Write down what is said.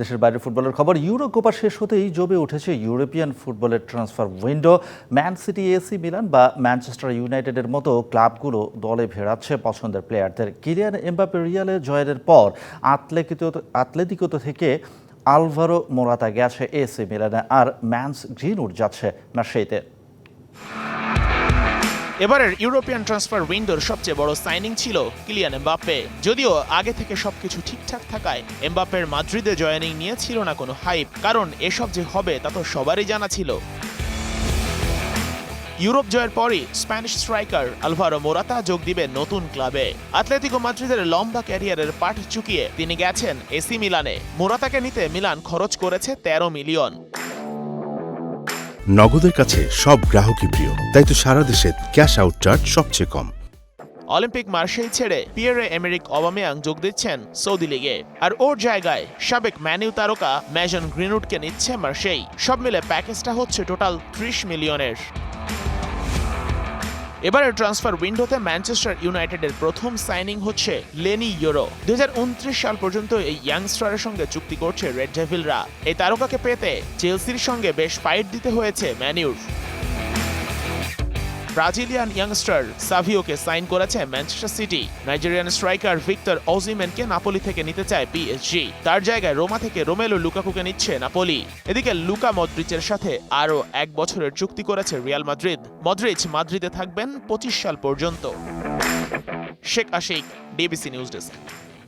দেশের বাইরে ফুটবলের খবর ইউরো কোপা শেষ হতেই জমে উঠেছে ইউরোপিয়ান ফুটবলের transfer window. Man city, AC Milan বা ম্যানচেস্টার ইউনাইটেডের মতো ক্লাবগুলো দলে ভেড়াচ্ছে পছন্দের প্লেয়ারদের। কিলিয়ান এমবাপে রিয়ালে জয়ের পর আতলেকিত আতলেতিকোতো থেকে আলভারো মোরাতা গেছে এসি মিলানে, আর ম্যানস গ্রিনউড যাচ্ছে না মার্সেইতে এবারের ইউরোপিয়ান ট্রান্সফার উইন্ডোর সবচেয়ে বড় সাইনিং ছিল কিলিয়ান এমবাপ্পে। যদিও আগে থেকে সবকিছু ঠিকঠাক থাকায় এমবাপ্পের মাদ্রিদে জয়েনিং নিয়ে ছিল না কোনো হাইপ, কারণ এসব যে হবে তা তো সবারই জানা ছিল। ইউরোপ জয়ের পরই স্প্যানিশ স্ট্রাইকার আলভারো মোরাতা যোগ দিবে নতুন ক্লাবে। আতলেতিকো মাদ্রিদের লম্বা ক্যারিয়ারের পাঠ চুকিয়ে তিনি গেছেন এসি মিলানে। মোরাতাকে নিতে মিলান খরচ করেছে তেরো মিলিয়ন। নগদের কাছে সব গ্রাহকই প্রিয়। তাই তো সারা দেশে ক্যাশ আউট চার্জ সবচেয়ে কম। অলিম্পিক মার্শেই ছেড়ে পিয়ারে এমেরিক অবামেয়াং যোগ দিচ্ছেন সৌদি লিগে। আর ওর জায়গায় সাবেক ম্যানিউ তারকা ম্যাজন গ্রিনউডকে নিচ্ছে মার্শেই। সব মিলে প্যাকেজটা হচ্ছে টোটাল ত্রিশ মিলিয়নের। এবারের ট্রান্সফার উইন্ডোতে ম্যানচেস্টার ইউনাইটেডের প্রথম সাইনিং হচ্ছে লেনি ইউরো দুই হাজার উনত্রিশ সাল পর্যন্ত এই ইয়াংস্টারের সঙ্গে চুক্তি করছে রেড ডেভিলরা এই তারকাকে পেতে চেলসির সঙ্গে বেশ ফাইট দিতে হয়েছে ম্যানিউর ব্রাজিলিয়ান ইয়াংস্টার সাভিওকে সাইন করেছে Manchester City Nigerian striker Victor ওজিমেনকে Napoli থেকে নিতে চায় পিএসজি তার জায়গায় রোমা থেকে রোমেলো লুকাকুকে নিচ্ছে নাপোলি এদিকে লুকা মদ্রিচের সাথে আরও এক বছরের চুক্তি করেছে রিয়াল মাদ্রিদ মদ্রিচ মাদ্রিদে থাকবেন পঁচিশ সাল পর্যন্ত। Sheikh Ashiq DBC news desk